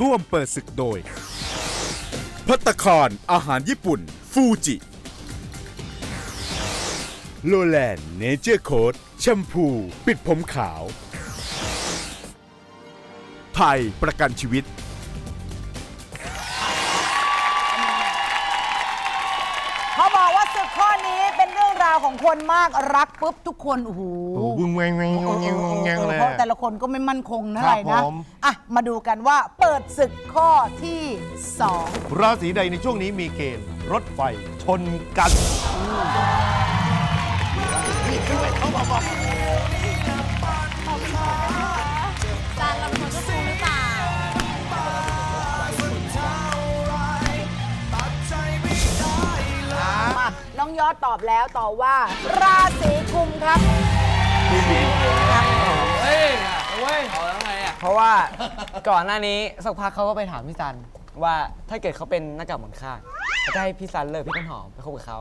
ร่วมเปิดศึกโดย พัตคารอาหารญี่ปุ่น ฟูจิโลแลนเนเจอร์โคดแชมพู ปิดผมขาว ไทยประกันชีวิต เขาบอกว่าศึกข้อนี้เป็นเรื่องราวของคนมากรักปุ๊บทุกคนโอ้โห โอ้บึ้งแวงแวงงงแงงงงแงงเลยเพราะแต่ละคนก็ไม่มั่นคงเท่าไหร่ครันะบผม อะมาดูกันว่าเปิดศึกข้อที่ราศีใดในช่วงนี้มีเกณฑ์รถไฟชนกัน จานเราเป็นคนเจ้าชู้หรือเปล่า2มาน้องยอดตอบแล้วตอบว่า ราศีกุมครับ เพราะว่าก่อนหน้านี้สักพักเขาก็ไปถามพี่ซัน ว่าถ้าเกิดเขาเป็นหน้ากากหมอนข้างเขาจะให้พี่ซันเลิกพี่ต้นหอมไปคบกับเขา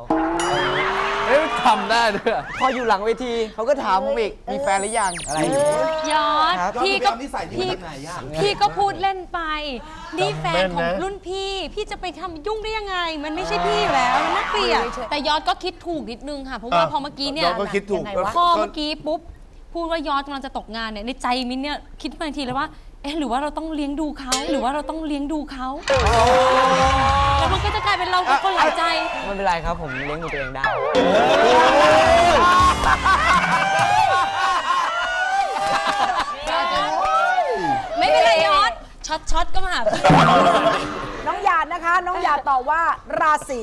เอ้ยทำได้ด้วยพออยู่หลังเวทีเขาก็ถามผมอีกมีแฟนหรือยังอะไรอย่างเงี้ย ยอดครับ พี่ก็พี่พี่ก็พูดเล่นไป นี่แฟนของจำแม่นนะรุ่นพี่ พี่จะไปทำยุ่งได้ยังไง มันไม่ใช่พี่อยู่แล้วมันน่าเกลียดแต่ยอดก็คิดถูกนิดนึงค่ะ เพราะว่าพอเมื่อกี้เนี่ยเราก็คิดถูกยังไงวะพอเมื่อกี้ปุ๊บ พูดว่ายอดกำลังจะตกงานเนี่ยในใจมิ้นเนี่ยคิดมาทันทีเลยว่า เอ๊ะหรือว่าเราต้องเลี้ยงดูเขาหรือว่าเราต้องเลี้ยงดูเขาแล้วมันก็จะกลายเป็นเราเป็นคนหลายใจ ไม่เป็นไรครับผมเลี้ยงดูตัวเองได้ไม่เป็นไรยอดช็อตช็อตก็มาหาพี่น้องหยาดนะคะ น้องหยาดตอบว่าราศี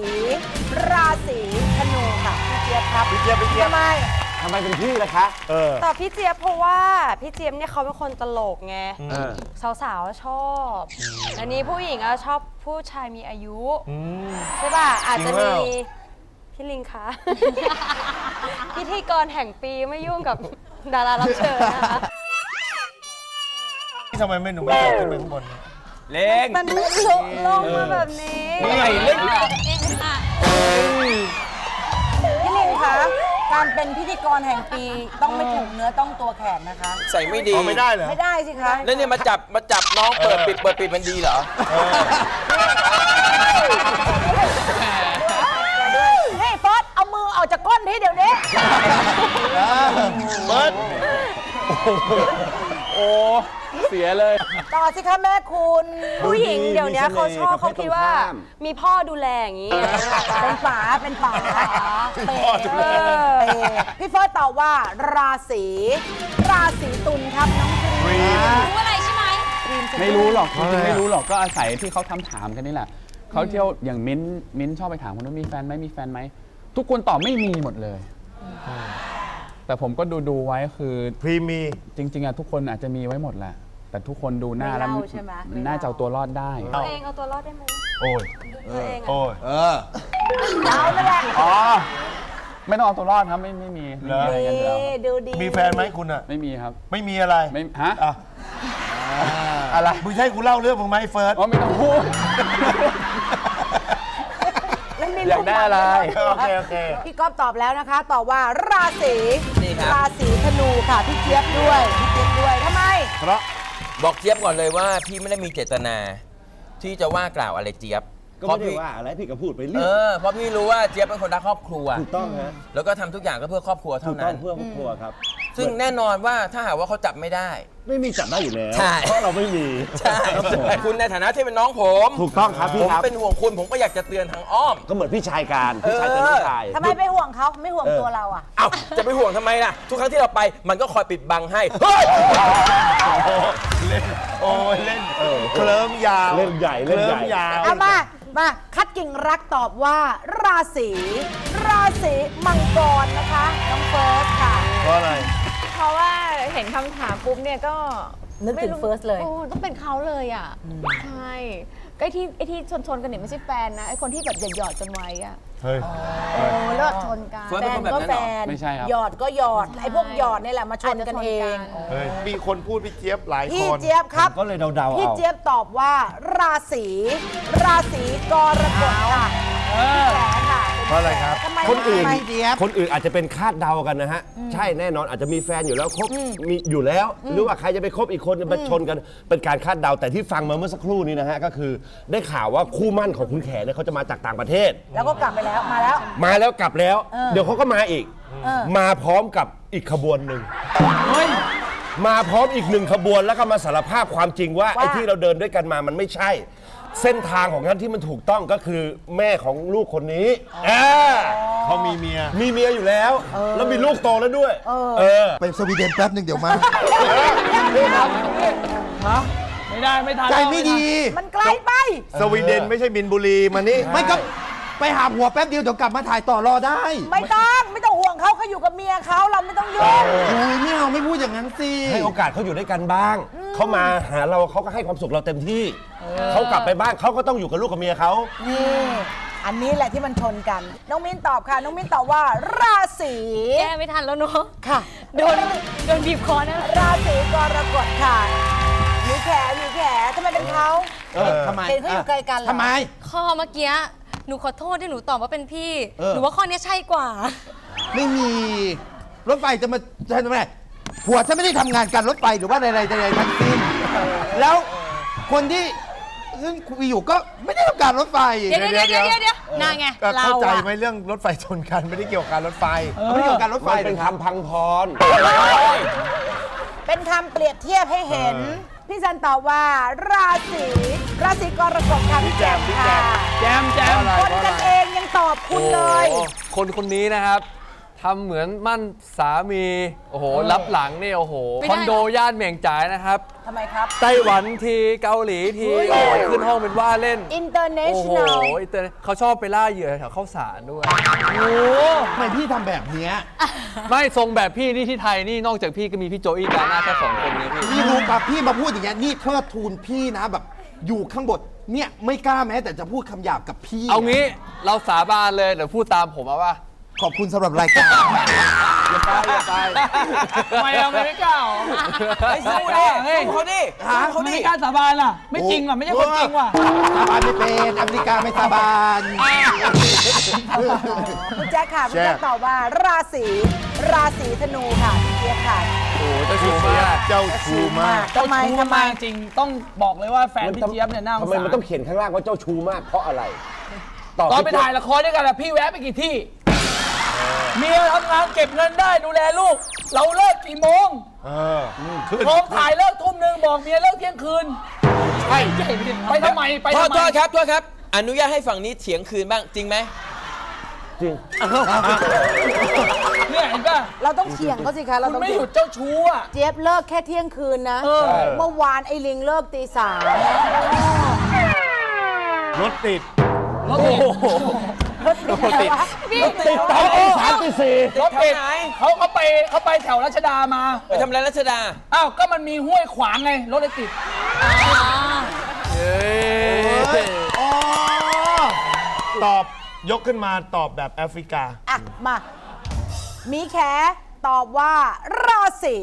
ราศีธนูค่ะพี่เจี๊ยบครับพี่เจี๊ยบพี่เจี๊ยบทำไม ทำไมเป็นพี่ล่ะคะ เออตอบพี่เจี๊ยบเพราะว่าพี่เจี๊ยบเนี่ยเขาเป็นคนตลกไงสาวๆชอบอันนี้ผู้หญิงอะชอบผู้ชายมีอายุใช่ป่ะอาจจะจริมีงเปล่า พี่ลิงคะ พิธีกรแห่งปีไม่ยุ่งกับดารารับเชิญนะคะ ทำไมไม่หนุ่มไม่ตอบขึ้นไปข้างบนเล้งมันลงลงมาแบบนี้นี่ไงเล้งเอ๊ะอะพี่ลิงคะ การเป็นพิธีกรแห่งปีต้องไม่ถูกเนื้อต้องตัวแขกนะคะ ใส่ไม่ดีเอาไม่ได้เหรอ ไม่ได้สิคะแล้วเนี่ยมาจับมาจับน้องเปิดปิดเปิดปิดมันดีเหรอเฮ้ยฟอสเอามือออกจากก้นที่เดี๋ยวนี้ เบิร์ด โอ้ เสียเลย ต่อสิคะแม่คุณผู้หญิงเดี๋ยวนี้เขาชอบเขาคิดว่า มีพ่อดูแลอย่างนี้ เป็นป๋าเป็นป๋าเปย์เออเปย์พี่เฟิร์สตอบว่าราศีราศีตุลครับน้องกรีนรู้อะไรใช่ไหมไม่รู้หรอกจริงๆไม่รู้หรอกก็อาศัยที่เขาทำถามกันนี่แหละเขาเที่ยวอย่างมิ้นท์มิ้นท์ชอบไปถามคนนู้นมีแฟนไหมมีแฟนไหมทุกคนตอบไม่มีหมดเลย แต่ผมก็ดูดูๆไว้คือพรีมี จริง ๆอะทุกคนอาจจะมีไว้หมดแหละ แต่ทุกคนดูหน้าแล้วไม่เล่าใช่ไหมไม่เล่า น่าจะเอาตัวรอดได้ ตัวเองเอาตัวรอดได้ไหมโอ้ย ตัวเองอะโอ้ย เอานั่นแหละอ๋อ ไม่ต้องเอาตัวรอดครับไม่ไม่มีไม่มีอะไรกันอยู่แล้วนี่ดูดีมีแฟนไหมคุณอะ ไม่มีครับ ไม่มีอะไรไม่ฮะอะอะไรมึงใช่กูเล่าเรื่องมึงไหมเฟิร์สอ๋อไม่ต้องพูด แล้วมีอยากได้อะไร โอเคโอเค พี่ก๊อฟตอบแล้วนะคะ ตอบว่าราศีนี่ ครับ ราศีธนูค่ะ พี่เจี๊ยบด้วยพี่เจี๊ยบด้วยทำไม เพราะบอกเจี๊ยบก่อนเลยว่าพี่ไม่ได้มีเจตนา ที่จะว่ากล่าวอะไรเจี๊ยบก็เพราะไม่ได้พี่ว่าอะไรพี่ก็พูดไปเอเรื่อยอเพราะพี่รู้ว่าเจี๊ยบเป็นคนรักครอบครัว ถูกต้องฮะแล้วก็ทำทุกอย่างก็เพื่อครอบครัวถูเท่ากต้อนั้งนเพื่อครอบครัวครับ ซึ่งแน่นอนว่าถ้าหากว่าเขาจับไม่ได้ ไม่มีจับได้อยู่แล้ว ใช่ เพราะเราไม่มีใช่ครับผมคุณในฐานะที่เป็นน้องผมถูกต้องครับพี่ผมครับ เป็นห่วงคุณผมก็อยากจะเตือนทางอ้อม ก็เหมือนพี่ชายการพี่ชายเป็นน้องชาย ทำไมไปห่วงเขาไม่ห่วงเออตัวเราอะ เอ้าจะไปห่วงทำไมล่ะ ทุกครั้งที่เราไปมันก็คอยปิดบังให้เฮ้ยเล่นโอ้ยเล่นเคลิ้มยาวเล่นใหญ่เล่นใหญ่คลิ้มยาว เอามา มาคัดกิ่งรักตอบว่า ราศีราศีมังกรนะคะ น้องเฟิร์สค่ะ เพราะอะไร เพราะว่าเห็นคำถามปุ๊บเนี่ยก็นึกถึงไม่ First เลย โอ้ต้องเป็นเขาเลยอะ ใช่ก็ไอ้ที่ไอ้ที่ชนชนๆกันเนี่ยไม่ใช่แฟนนะไอ้คนที่แบบหยอดๆกันไว้อะเฮ้ย โอ้เลิศชนกัน เฟิร์ส แฟเป็นคนนแบบก็นั้นแฟเหรอนไม่ใช่ครับ หยอดก็หยอดไอ้พวกหยอดนี่แหละมาชนกันเอง เฮ้ย มีคนพูดพี่เจี๊ยบหลายพี่คน เจี๊ยบครับ ก็เลยเดาๆพี่เอาเจี๊ยบตอบว่า ราศีราศีกรกฎค่ะพี่แขค่ะ เป็นเพราะอะไรครับ ทำไมคนอื่น ทำไมคนอื่นอาจจะเป็นคาดเดากันนะฮะ ใช่แน่นอนอาจจะมีแฟนอยู่แล้วคบมีอยู่แล้ว หรือว่าใครจะไปคบอีกคนมาชนกันเป็นการคาดเดาแต่ที่ฟังมาเมื่อสักครู่นี้นะฮะก็คือได้ข่าวว่าคู่มั่นของคุณแขเนี่ยเขาจะมาจากต่างประเทศ แล้วก็กลับไปแล้วมาแล้ว มาแล้วกลับแล้วเออเดี๋ยวเขาก็มาอีกเออมาพร้อมกับอีกขบวนหนึ่งมาพร้อมอีกหนึ่งขบวนแล้วก็มาสารภาพความจริงว่าไอ้ที่เราเดินด้วยกันมามันไม่ใช่ เส้นทางของท่านที่มันถูกต้องก็คือแม่ของลูกคนนี้าเขามีเมีย มีเมียอยู่แล้ว แล้วมีลูกโตแล้วด้วย เออไปสวีเดนแป๊บหนึ่งเดี๋ยวมา ไม่ได้ไม่ทันใจไม่ดี มันไกลไป สวีเดนไม่ใช่บินบุรีมานี่ ไม่ก็ไปหาผัวแป๊บเดียวเดี๋ยวกลับมาถ่ายต่อรอได้ ไม่ต้องไม่ต้องห่วง เขาเขาอยู่กับเมียเขาเราไม่ต้องยุ่ง โอ้ยไม่เอาไม่พูดอย่างนั้นสิ ให้โอกาสเขาอยู่ด้วยกันบ้าง เขามาหาเราเขาก็ให้ความสุขเราเต็มที่ เขากลับไปบ้านเขาก็ต้องอยู่กับลูกกับเมียเขา นี่อันนี้แหละที่มันชนกัน น้องมิ้นตอบค่ะ น้องมิ้นตอบว่า ราศีแก้ไม่ทันแล้วเนาะค่ะ โดนโดนบีบคอนะ ราศีกรกฎค่ะมีแขมีแขทำไมเป็นเขา เออทำไมเห็นเขาอยู่ไกลกันเหรอ ทำไม ข้อเมื่อกี้ หนูขอโทษที่หนูตอบว่าเป็นพี่ เออ หนูว่าข้อเนี้ยใช่กว่า ไม่มีรถไฟจะมาจะทำไมผัวฉันไม่ได้ทำงานการรถไฟหรือว่าอะไรๆใดๆทั้งสิ้นแล้วคนที่ซึ่งคุยอยู่ก็ไม่ได้ทำการรถไฟเดี๋ยวเดี๋ยวเดี๋ยวเดี๋ยวเดี๋ยวนาไงเราเข้าใจอะไหมเรื่องรถไฟชนกันไม่ได้เกี่ยวกับการรถไฟ ไม่ได้เกี่ยวกับการรถไฟมันเป็นคำพังพร เป็นคำเปรียบเทียบให้เห็น พี่ซันตอบว่า ราศีราศีกรกฎค่ะพี่แจมค่ะแจมแจมคนกันเองยังตอบคุณเลยโอ้คนคนนี้นะครับ ทำเหมือนมั่นสามี โอ้โห รับหลังนี่ โอ้โห ไม่คได้อนโดย่านเหม่งจ่ายนะครับ ทำไมครับ ไต้หวันทีเกาหลีที โอ้ยขึ้นห้องเป็นว่าเล่น โอ้โห international อินเตอร์เน็ตเขาชอบไปล่าเหยื่อแถวข้าวสารด้วย ทำไมพี่ทำแบบเนี้ยไม่ทรงแบบพี่นี่ที่ไทยนี่นอกจากพี่ก็มีพี่โจอี้กาหน้าแค่สองคนนี้พี่ พี่รู้ปะพี่มาพูดอย่างเงี้ยนี่เทิดทูนพี่นะแบบอยู่ข้างบนเนี่ยไม่กล้าแม้แต่จะพูดคำหยาบกับพี่เอางี้เราสาบานเลยเดี๋ยวพูดตามผมเอาว่า ขอบคุณสำหรับรายการอย่าไปอย่าไปทำไมเราไม่กล้าไอ้สู้ดิสู้เขาดิสู้เขาดิไม่กล้าสาบานล่ะ ไม่จริงอะไม่ใช่คนจริงว่ะสาบานไม่เป็นอเมริกาไม่สาบานคุณแจ๊คค่ะคุณแจ๊คตอบว่าราศีราศีธนูค่ะพี่เจี๊ยบค่ะโอ้โหเจ้าชู้มากเจ้าชูมากทำไมทำไมจริงต้องบอกเลยว่าแฟนพี่เจี๊ยบเนี่ยน่าสงทำไมสารมันต้องเขียนข้างล่างว่าเจ้าชู้มากเพราะอะไรตอบตอนไปพี่เจี๊บถ่ายละครด้วยกันอะพี่แวะไปกี่ที่ เมียทำงานเก็บเงินได้ดูแลลูก เราเลิกกี่โมงเออขึ้นโมงถ่ายเลิกทุ่มหนึ่งบอกเมียเลิกเที่ยงคืนใช่ไปทำไมไปโทษทำไมโทษครับโทษครับ อนุญาตให้ฝั่งนี้เถียงคืนบ้างจริงไหมเนี่ยเห็นป่ะเราต้องเถียงเขาสิคะเราคุณต้องไม่เถีหยยุงดเจ้าชู้อะเจี๊ยบเลิกแค่เที่ยงคืนนะเออเมื่อวานไอ้ลิงเลิกตีสามรถติดรถติด รถติดพี่ติดตามตีสามตีสี่รถติดเขาเขาไปเขาไปแถวรัชดามาไปทำอะไรรัชดาอ้าวก็มันมีห้วยขวางไงรถเลยติดเฮ้ยอ๋อตอบยกขึ้นมาตอบแบบแอฟริกา อะ มา มีแขตอบว่าราศี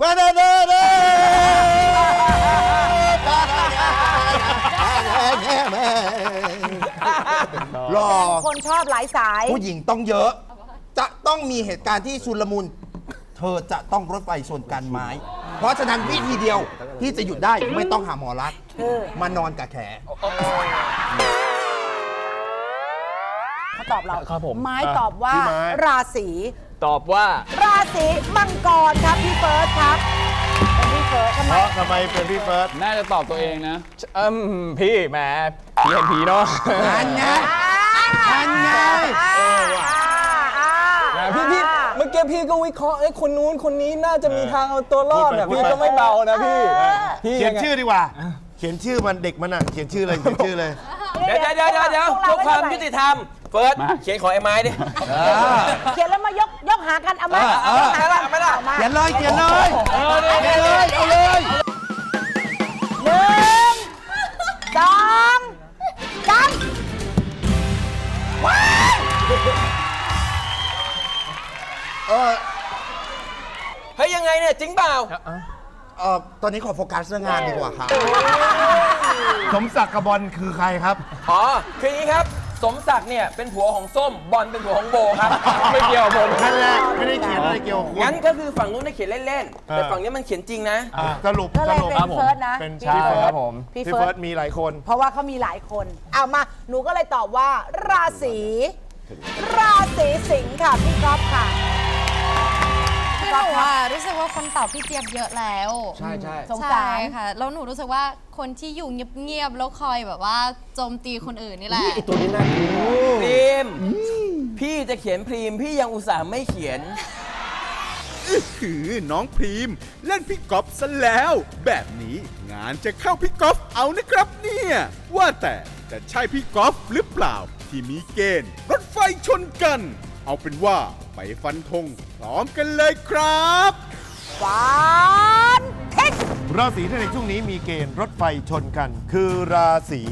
มาเด้อเด้อเด้อรอคนชอบหลายสาย ผู้หญิงต้องเยอะ จะต้องมีเหตุการณ์ที่ชุลมุน เธอจะต้องรถไฟชนกันไม้ เพราะฉะนั้นวิธีเดียวที่จะหยุดได้ไม่ต้องหาหมอรักคือมานอนกับแขเขาตอบเราครับผมไม้ตอบว่าพี่ไม้ราศีตอบว่ารา ศีมังกรครับพี่เฟิร์สครับเป็นพี่เฟิร์สทำไมเพราะทำไมเป็นพี่เฟิร์สน่าจะตอบตัวเองนะอืมพี่แหมผีเห็นผีเนาะนั่นไงนั่นไงพี่พี่เมื่อกี้พี่ก็วิเคราะห์ไอ้ยคนนู้นคนนี้น่าจะมีทางเอาตัวรอดพูดนะไปพี่พูดไปก็ไม่เบานะพี่พี่เขียนงไงชื่อดีกว่า เขียนชื่อมันเด็กมันอะ เขียนชื่อเลยเขียนชื่อเลย เดี๋ยวเดี๋ยวเดี๋ยวเดี๋ยวเพื่อความยุติธรรม เฟิร์สมาเขียนของไอ้ไม้ดิ เขียนแล้วมายก ยกหากันเอามาเออยกหากันเอามาละเอามาเขียนเลยเขียนเลยเออนี่เขียนเลยเอาเลยหนึ่งสองสามเออเฮ้ยยังไงเนี่ยจริงเปล่าเออตอนนี้ขอโฟกัสเรื่องงานดีกว่าครับสมศักดิ์กับบอลคือใครครับ อ๋อคืออย่างนี้ครับ สมศักดิ์เนี่ยเป็นผัวของส้มบอลเป็นผัวของโบครับ ไม่เกี่ยวกับผมนั่นแหละไม่ได้เขียนอะไรเกี่ยวกับคุณ งั้นก็คือฝั่งนู้นได้เขียนเล่นๆแต่ฝั่งนี้มันเขียนจริงนะ อะสรุปก็สเลยรุปเป็นเฟิร์สนะเป็นพี่พี่เฟิเฟิร์ร์สสผม พี่พี่เฟิเฟิร์ร์สสมีหลายคน เพราะว่าเขามีหลายคนเอามาหนูก็เลยตอบว่า ราศีราศีสิงค์ค่ะพี่ก๊อฟค่ะ คือหนูอะรู้สึกว่าคนตอบพี่เจี๊ยบเยอะแล้วใช่ใช่ สงสาร ใช่ค่ะแล้วหนูรู้สึกว่าคนที่อยู่เงียบๆแล้วคอยแบบว่าโจมตีคนอื่นนี่แหละ ไอตัวนี้น่ากลัวพรีม พี่จะเขียนพรีม พี่ยังอุตส่าห์ไม่เขียนคือน้องพรีม เล่นพี่ก๊อฟซะแล้ว แบบนี้งานจะเข้าพี่ก๊อฟเอานะครับเนี่ย ว่าแต่จะใช่พี่ก๊อฟหรือเปล่าที่มีเกณฑ์ รถไฟชนกัน เอาเป็นว่า ไปฟันธงพร้อมกันเลยครับฟันเทคราศีที่ในช่วงนี้มีเกณฑ์รถไฟชนกัน คือราศี